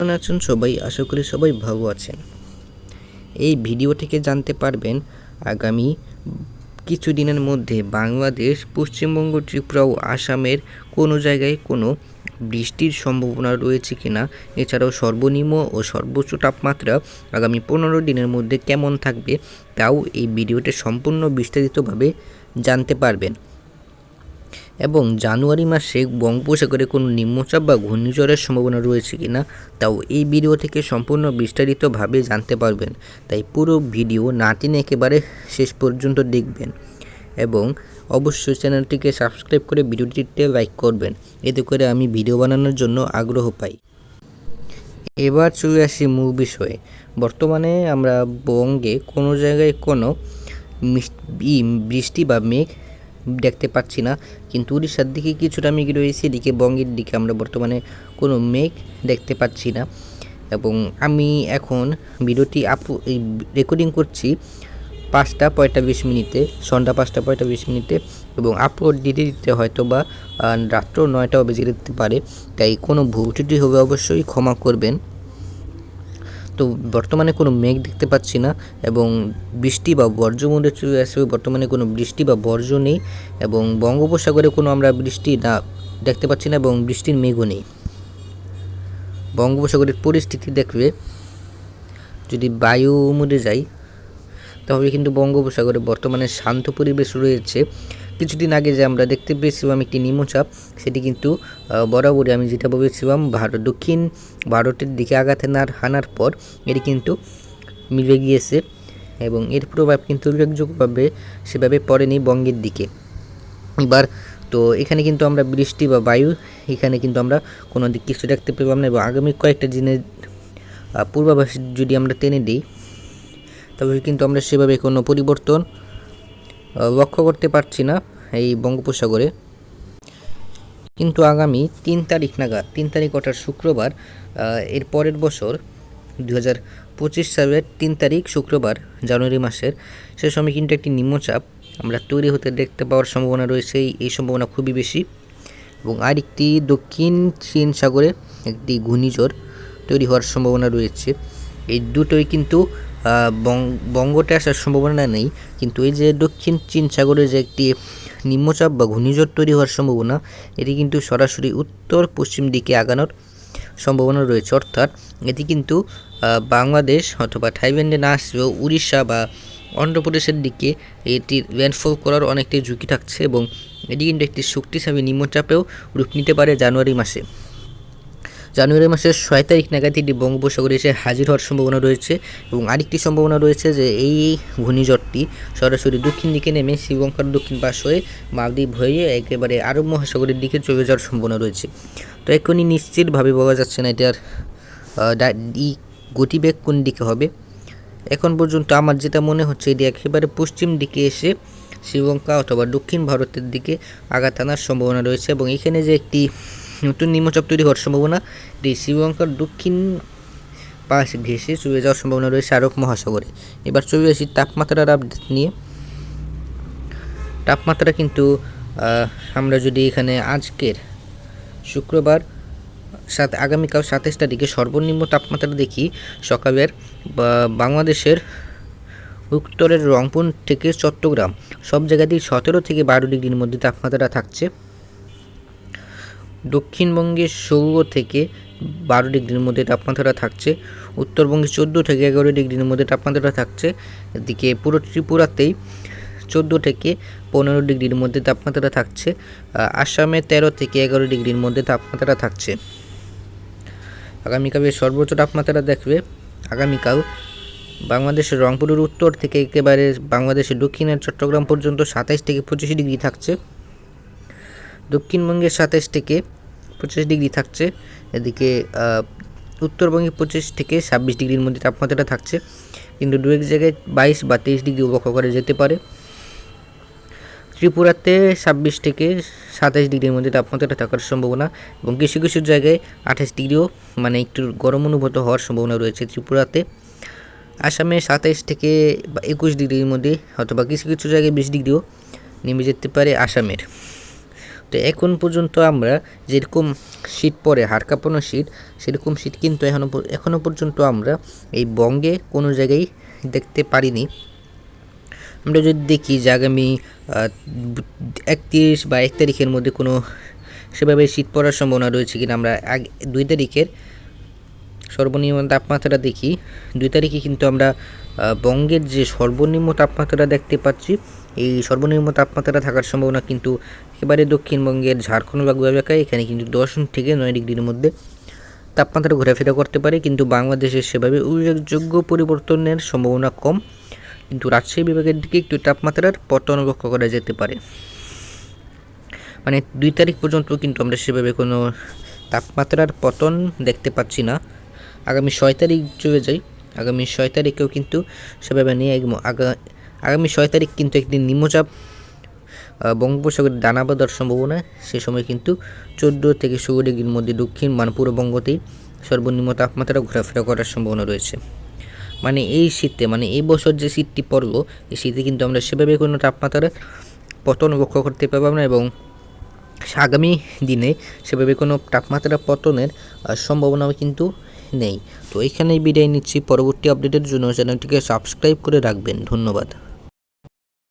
কেমন আছেন? সবাই আশা করি সবাই ভালো আছেন। এই ভিডিও থেকে জানতে পারবেন আগামী কিছু দিনের মধ্যে বাংলাদেশ, পশ্চিমবঙ্গ, ত্রিপুরা ও আসামের কোনো জায়গায় কোনো বৃষ্টির সম্ভাবনা রয়েছে কিনা, এছাড়াও সর্বনিম্ন ও সর্বোচ্চ তাপমাত্রা আগামী পনেরো দিনের মধ্যে কেমন থাকবে, তাও এই ভিডিওতে সম্পূর্ণ বিস্তারিতভাবে জানতে পারবেন। এবং জানুয়ারি মাসে বঙ্গোপসাগরে কোনো নিম্নচাপ বা ঘূর্ণিঝড়ের সম্ভাবনা রয়েছে কিনা তাও এই ভিডিও থেকে সম্পূর্ণ বিস্তারিতভাবে জানতে পারবেন। তাই পুরো ভিডিও না টেনে একেবারে শেষ পর্যন্ত দেখবেন এবং অবশ্যই চ্যানেলটিকে সাবস্ক্রাইব করে ভিডিওটিতে লাইক করবেন। এতে করে আমি ভিডিও বানানোর জন্য আগ্রহ পাই। এবার চলে আসি মূল বিষয়ে। বর্তমানে আমরা বঙ্গে কোনো জায়গায় কোনো বৃষ্টি বা মেঘ দেখতে পাচ্ছি না। কিন্তু উড়িষ্যার দিকে কিছুটা মেঘ রয়েছে, এদিকে বঙ্গের দিকে আমরা বর্তমানে কোনো মেঘ দেখতে পাচ্ছি না। এবং আমি এখন ভিডিওটি আপ রেকর্ডিং করছি পাঁচটা পঁয়তাল্লিশ মিনিটে, সন্ধ্যা পাঁচটা পঁয়তাল্লিশ মিনিটে। এবং আপলোড দিতে দিতে হয়তো বা রাত্র নয়টাও বেজে যেতে পারে। তাই কোনো ভুল ত্রুটি হবে অবশ্যই ক্ষমা করবেন। তো বর্তমানে কোনো মেঘ দেখতে পাচ্ছি না এবং বৃষ্টি বা বর্জ্য মধ্যে চলে আসবে বর্তমানে কোনো বৃষ্টি বা বর্জ্য নেই এবং বঙ্গোপসাগরে কোনো আমরা বৃষ্টি না দেখতে পাচ্ছি না এবং বৃষ্টির মেঘও নেই। বঙ্গোপসাগরের পরিস্থিতি দেখবে। যদি বায়ু মোডে যাই, তাহলে কিন্তু বঙ্গোপসাগরে বর্তমানে শান্ত পরিবেশ রয়েছে। কিছুদিন আগে যে আমরা দেখতে পেয়েছিলাম একটি নিম্নচাপ সেটি কিন্তু বরাবরই আমি যেটা বলেছিলাম ভারত দক্ষিণ ভারতের দিকে আঘাত হানার হানার পর এটি কিন্তু মিলে গিয়েছে এবং এর প্রভাব কিন্তু উল্লেখযোগ্যভাবে সেভাবে পড়েনি বঙ্গের দিকে। এবার তো এখানে কিন্তু আমরা বৃষ্টি বা বায়ু, এখানে কিন্তু আমরা কোনো দিক কিছু দেখতে পেলাম না এবং আগামী কয়েকটা দিনের পূর্বাভাস যদি আমরা টেনে দিই, তবে কিন্তু আমরা সেভাবে কোনো পরিবর্তন লক্ষ্য করতে পারছি না। এই বঙ্গোপসাগরে। কিন্তু আগামী তিন তারিখ নাগাদ তিন তারিখ অর্থাৎ শুক্রবার এর পরের বছর দু হাজার পঁচিশ সালের তিন তারিখ শুক্রবার জানুয়ারি মাসের সে সময় কিন্তু একটি নিম্নচাপ আমরা তৈরি হতে দেখতে পাওয়ার সম্ভাবনা রয়েছে। এই- সম্ভাবনা খুবই বেশি এবং আরেকটি দক্ষিণ চীন সাগরে একটি ঘূর্ণিঝড় তৈরি হওয়ার সম্ভাবনা রয়েছে। এই দুটোই কিন্তু আহ, বং- বঙ্গতে আসার সম্ভাবনা নেই। কিন্তু এই যে দক্ষিণ চীন সাগরে যে একটি নিম্নচাপ বা ঘূর্ণিঝড় তৈরি হওয়ার সম্ভাবনা, এটি কিন্তু সরাসরি উত্তর পশ্চিম দিকে আগানোর সম্ভাবনা রয়েছে। অর্থাৎ এটি কিন্তু বাংলাদেশ অথবা থাইল্যান্ডে না আসলেও উড়িষ্যা বা অন্ধ্রপ্রদেশের দিকে এটি ল্যান্ডফল করার অনেকটাই ঝুঁকি থাকছে এবং এটি কিন্তু একটি শক্তিশালী নিম্নচাপেও রূপ নিতে পারে জানুয়ারি মাসে। জানুয়ারি মাসের ছয় তারিখ নাগাদ এটি বঙ্গোপসাগরে এসে হাজির হওয়ার সম্ভাবনা রয়েছে এবং আরেকটি সম্ভাবনা রয়েছে যে এই ঘূর্ণিঝড়টি সরাসরি দক্ষিণ দিকে নেমে শ্রীলঙ্কার দক্ষিণ পাশ হয়ে মালদ্বীপ হয়ে একেবারে আরব মহাসাগরের দিকে চলে যাওয়ার সম্ভাবনা রয়েছে। তো এখনই নিশ্চিতভাবে বলা যাচ্ছে না এটার ই গতিবেগ কোন দিকে হবে। এখন পর্যন্ত আমার যেটা মনে হচ্ছে এটি একেবারে পশ্চিম দিকে এসে শ্রীলঙ্কা অথবা দক্ষিণ ভারতের দিকে আঘাত আনার সম্ভাবনা রয়েছে এবং এখানে যে একটি নতুন নিম্নচাপ তৈরি হওয়ার সম্ভাবনা শ্রীলঙ্কার দক্ষিণ পাশ ঘেঁষে চলে যাওয়ার সম্ভাবনা রয়েছে আরব মহাসাগরে। এবার চলে আসি তাপমাত্রার আপডেট নিয়ে। তাপমাত্রা কিন্তু আমরা যদি এখানে আজকের শুক্রবার সাত, আগামীকাল সাতাশ তারিখে সর্বনিম্ন তাপমাত্রা দেখি, সকালের বাংলাদেশের উত্তরের রংপুর থেকে চট্টগ্রাম, সব জায়গাতেই সতেরো থেকে বারো ডিগ্রির মধ্যে তাপমাত্রা থাকছে। দক্ষিণবঙ্গে ষোলো থেকে বারো ডিগ্রির মধ্যে তাপমাত্রা থাকছে। উত্তরবঙ্গে চোদ্দ থেকে এগারো ডিগ্রির মধ্যে তাপমাত্রা থাকছে। এদিকে পুরো ত্রিপুরাতেই চোদ্দ থেকে পনেরো ডিগ্রির মধ্যে তাপমাত্রা থাকছে। আসামে তেরো থেকে এগারো ডিগ্রির মধ্যে তাপমাত্রা থাকছে। আগামীকালের সর্বোচ্চ তাপমাত্রা দেখবে আগামীকাল বাংলাদেশের রংপুরের উত্তর থেকে একেবারে বাংলাদেশের দক্ষিণের চট্টগ্রাম পর্যন্ত সাতাইশ থেকে পঁচিশ ডিগ্রি থাকছে। দক্ষিণবঙ্গের সাতাইশ থেকে পঁচিশ ডিগ্রি থাকছে, এদিকে উত্তরবঙ্গে পঁচিশ থেকে ছাব্বিশ ডিগ্রির মধ্যে তাপমাত্রা থাকছে, কিন্তু দু এক জায়গায় বাইশ বা তেইশ ডিগ্রি লক্ষ্য করা যেতে পারে। ত্রিপুরাতে ছাব্বিশ থেকে সাতাশ ডিগ্রির মধ্যে তাপমাত্রা থাকার সম্ভাবনা এবং কিছু কিছু জায়গায় আঠাশ ডিগ্রিও মানে একটু গরম অনুভূত হওয়ার সম্ভাবনা রয়েছে ত্রিপুরাতে। আসামে সাতাইশ থেকে একুশ ডিগ্রির মধ্যে অথবা কিছু কিছু জায়গায় বিশ ডিগ্রিও নেমে যেতে পারে আসামের। তো এখন পর্যন্ত আমরা যেরকম শীত পরে, হাড় কাঁপানো শীত, সেরকম শীত কিন্তু এখনও এখনও পর্যন্ত আমরা এই বঙ্গে কোনো জায়গায় দেখতে পারিনি। আমরা যদি দেখি যে আগামী একত্রিশ বা এক তারিখের মধ্যে কোনো সেভাবে শীত পড়ার সম্ভাবনা রয়েছে কিনা, আমরা আগ দুই তারিখের সর্বনিম্ন তাপমাত্রা দেখি। দুই তারিখে কিন্তু আমরা বঙ্গের যে সর্বনিম্ন তাপমাত্রা দেখতে পাচ্ছি এই সর্বনিম্ন তাপমাত্রা থাকার সম্ভাবনা কিন্তু একেবারে দক্ষিণবঙ্গের ঝাড়খণ্ড লাগু এলাকায়। এখানে কিন্তু দশ থেকে নয় ডিগ্রির মধ্যে তাপমাত্রা ঘোরাফেরা করতে পারে, কিন্তু বাংলাদেশের সেভাবে উল্লেখযোগ্য পরিবর্তনের সম্ভাবনা কম। কিন্তু রাজশাহী বিভাগের দিকে একটু তাপমাত্রার পতন লক্ষ্য করা যেতে পারে। মানে দুই তারিখ পর্যন্ত কিন্তু আমরা সেভাবে কোনো তাপমাত্রার পতন দেখতে পাচ্ছি না। আগামী ছয় তারিখ চলে যাই আগামী ছয় তারিখেও কিন্তু সেভাবে নিয়ে আগামী ছয় তারিখ কিন্তু একটি নিম্নচাপ আহ, বঙ্গোপসাগরের দানা বাঁধার সম্ভাবনা। সে সময় কিন্তু চোদ্দ থেকে ষোলো ডিগ্রির মধ্যে দক্ষিণ মানে পুরো বঙ্গতেই সর্বনিম্ন তাপমাত্রা ঘোরাফেরা করার সম্ভাবনা রয়েছে। মানে এই শীতে মানে এই বছর যে শীতটি পড়ল এই শীতে কিন্তু আমরা সেভাবে কোনো তাপমাত্রার পতন লক্ষ্য করতে পারব না এবং আগামী দিনে সেভাবে কোনো তাপমাত্রা পতনের সম্ভাবনাও কিন্তু নেই। তো এখানেই বিদায় নিচ্ছি। পরবর্তী আপডেটের জন্য চ্যানেলটিকে সাবস্ক্রাইব করে রাখবেন। ধন্যবাদ।